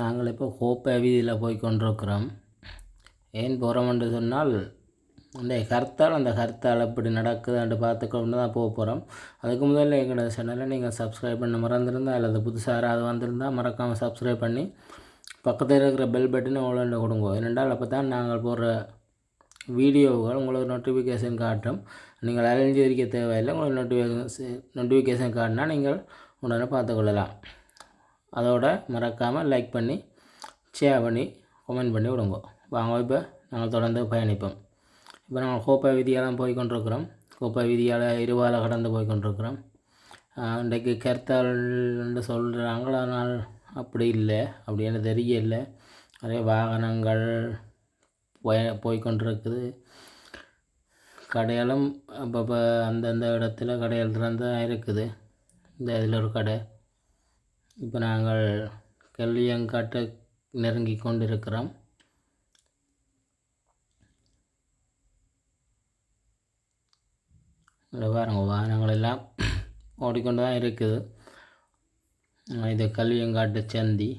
நாங்கள் இப்போ ஹோப் வீதியில் போய் கொண்டிருக்கிறோம். ஏன் போகிறோம் என்று சொன்னால் இந்த கருத்தால் அந்த கருத்தால் எப்படி நடக்குதுன்னு பார்த்துக்கொண்டு தான் போக போகிறோம் அதுக்கு முதல்ல எங்களோட சேனலை நீங்கள் சப்ஸ்கிரைப் பண்ண மறந்துருந்தால் அல்லது புதுசாக யாராவது வந்திருந்தால் மறக்காமல் சப்ஸ்கிரைப் பண்ணி பக்கத்தில் இருக்கிற பெல் பட்டனை அவ்வளோ கொடுங்க. ஏனென்றால் அப்போ தான் நாங்கள் போடுற வீடியோவுகள் உங்களுக்கு நோட்டிஃபிகேஷன் காட்டும். நீங்கள் அலைஞ்சிருக்க தேவையில்லை உங்களுக்கு நோட்டிஃபிகேஷன் நோட்டிஃபிகேஷன் காட்டினா நீங்கள் உடனே பார்த்துக்கொள்ளலாம் அதோட மறக்காமல் லைக் பண்ணி ஷேர் பண்ணி கமெண்ட் பண்ணி விடுங்க. வாங்க இப்போ நாங்கள் தொடர்ந்து பயணிப்போம். இப்போ நாங்கள் கோப்பை வீதியால் போய் கொண்டிருக்கிறோம். கோப்பை வீதியால் இருவால கடந்து போய் கொண்டிருக்கிறோம். இன்றைக்கு கர்த்தால்னு சொல்கிறாங்க ஆனால் அப்படி இல்லை. அப்படின்னு தெரியல நிறைய வாகனங்கள் போய் போய்கொண்டிருக்குது கடையாலும் அப்பப்போ அந்தந்த இடத்துல கடையில் தான் இருக்குது. இந்த இதில் ஒரு கடை. இப்போ நாங்கள் கல்வியங்காட்டை நெருங்கி கொண்டிருக்கிறோம். இல்லை பாருங்க வாகனங்கள் எல்லாம் ஓடிக்கொண்டு தான் இருக்குது. இது கல்வியங்காட்டு சந்தி.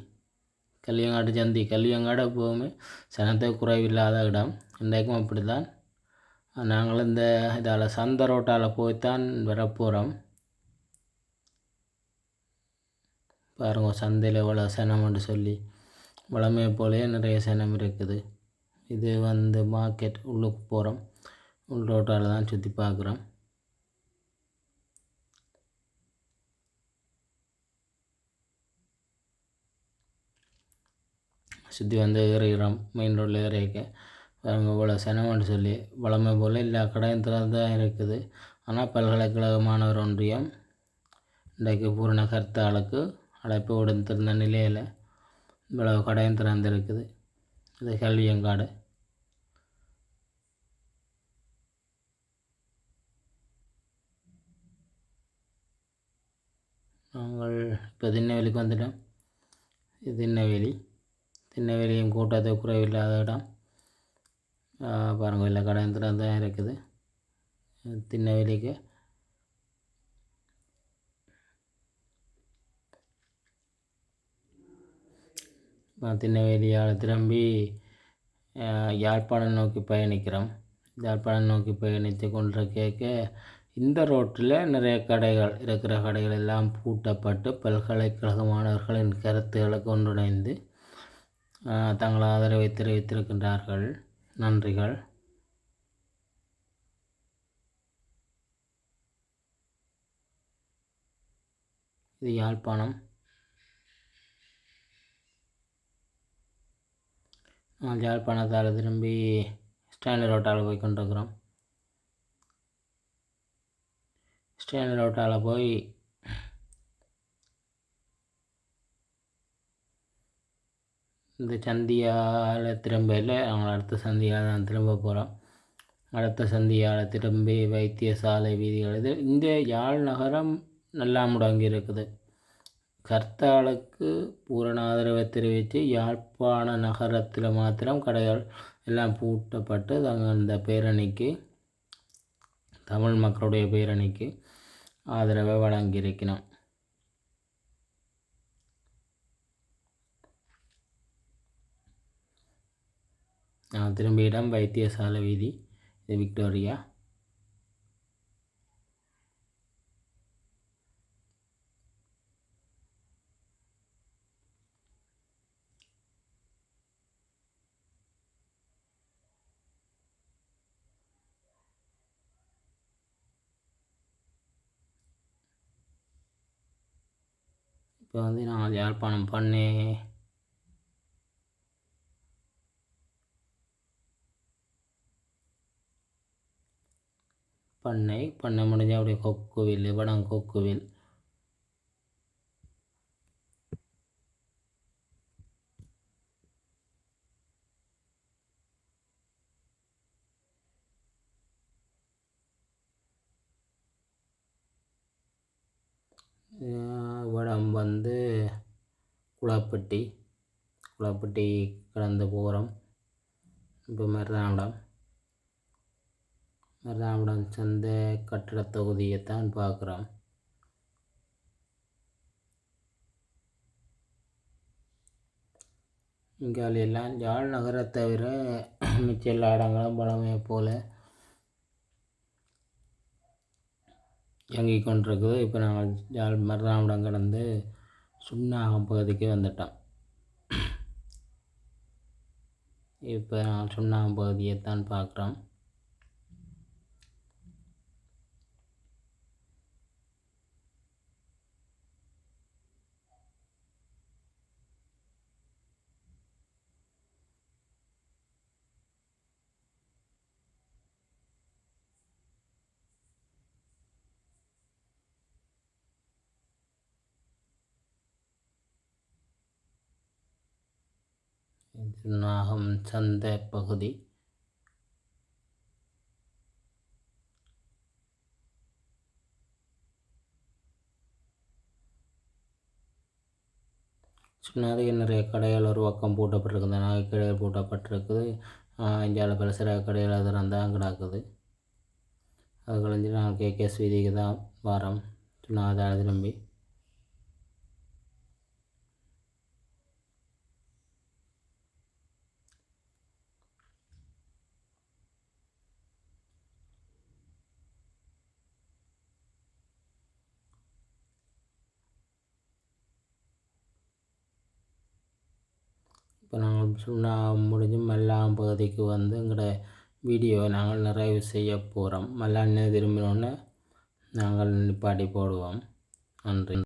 கல்வியங்காட்டு சந்தி கல்வியங்காடு எப்போவுமே சனத்தை குறைவில்லாத இடம். இன்றைக்கும் அப்படி தான் நாங்கள் இந்த இதால் சந்த ரோட்டால் போய்த்தான் வரப்போகிறோம் பாருங்க சந்தையில் எவ்வளோ சனம்னு சொல்லி வளமையை போலயே நிறைய சனம் இருக்குது. இது வந்து மார்க்கெட் உள்ளுக்கு போகிறோம் உள் ரோட்டால் தான் சுற்றி பார்க்குறோம். சுற்றி வந்து ஏறிகிறோம் மெயின் ரோட்டில் ஏறிக்க. பாருங்க இவ்வளோ சனம்னு சொல்லி வளமை போல் எல்லா கடையும் தான் இருக்குது. ஆனால் பல்கலைக்கழக மாணவர் ஒன்றியம் இன்றைக்கு பூரண கருத்தாளுக்கு அடைப்பு விடுத்திருந்த நிலையில் இவ்வளவு கடையும் திறந்திருக்குது. இது கல்வியங்காடு நாங்கள் இப்போ திண்ணவேலிக்கு வந்துட்டோம். இது திண்ணவேலி. திண்ணவேலியும் கூட்டத்தை குறைவில்லாத இடம். பாருங்கள் இல்லை கடையும் திறந்து தான் இருக்குது திண்ணவேலிக்கு திருநெல்வேலியால் திரும்பி யாழ்ப்பாணம் நோக்கி பயணிக்கிறோம். யாழ்ப்பாணம் நோக்கி பயணித்து கொண்டிருக்க இந்த ரோட்டில் நிறைய கடைகள் இருக்கிற கடைகள் எல்லாம் பூட்டப்பட்டு பல்கலைக்கழக மாணவர்களின் கருத்துக்களை கொண்டுடைந்து தங்கள் ஆதரவை தெரிவித்திருக்கின்றார்கள். நன்றிகள். இது யாழ்ப்பாணம். யாழ்ப்பாணத்தால் திரும்பி ஸ்டான்லி ரோட்டால் போய் கொண்டிருக்கிறோம். ஸ்டான்லி ரோட்டால் போய் இந்த சந்தியால் திரும்ப இல்லை அவங்க அடுத்த சந்தியால் தான் திரும்ப போகிறோம் அடுத்த சந்தியால் திரும்பி வைத்தியசாலை வீதிகள் இது இந்த யாழ் நகரம் நல்லா முடங்கி இருக்குது. கர்த்தாளுக்கு பூரண ஆதரவை தெரிவித்து யாழ்ப்பாண நகரத்தில் மாத்திரம் கடைகள் எல்லாம் பூட்டப்பட்டு தங்கள் இந்த பேரணிக்கு தமிழ் மக்களுடைய பேரணிக்கு ஆதரவை வழங்கியிருக்கணும் நான் திரும்பியிடம் வைத்தியசாலை வீதி இது விக்டோரியா. இப்போ வந்து நான் யாழ்ப்பாணம் பண்ணி பண்ணை பண்ணை முடிஞ்ச அப்படியே கொக்குவில் வடம் கொக்குவில் Yeah. வந்து குளாப்பட்டி குழாப்பட்டி கடந்து போகிறோம் இப்போ மருதானடம் மருதானடம் சந்தை கட்டட தொகுதியைத்தான் பார்க்குறோம். இங்கே எல்லாம் யாழ் நகரை தவிர மிச்ச எல்லா இடங்களும் பழமையை போல் இயங்கி கொண்டிருக்குது இப்போ நாங்கள் யாழ் மருதாவிடம் கடந்து சுண்ணாகம் பகுதிக்கு வந்துட்டோம். இப்போ நான் சுண்ணாகம் பகுதியை தான் பார்க்குறோம் இது நாகம் சந்தை பகுதி. சின்னதுக்கு நிறைய கடைகள் ஒரு பக்கம் பூட்டப்பட்டிருக்கு இந்த நகை பூட்டப்பட்டிருக்குது இந்தியாவில் பல சில கடைகள் அதெல்லாம் தான் கிடக்குது. அது கழிஞ்சு நாங்கள் கேகேஎஸ் வீதிக்கு தான் வரோம் சொன்னால் திரும்பி இப்போ நாங்கள் சுண்ணா முடிஞ்சு மல்லாம் பகுதிக்கு வந்து எங்களோட வீடியோவை நாங்கள் நிறைவு செய்ய போகிறோம் மல்லான்னு திரும்பினோடனே நாங்கள் நிப்பாட்டி போடுவோம். நன்றி.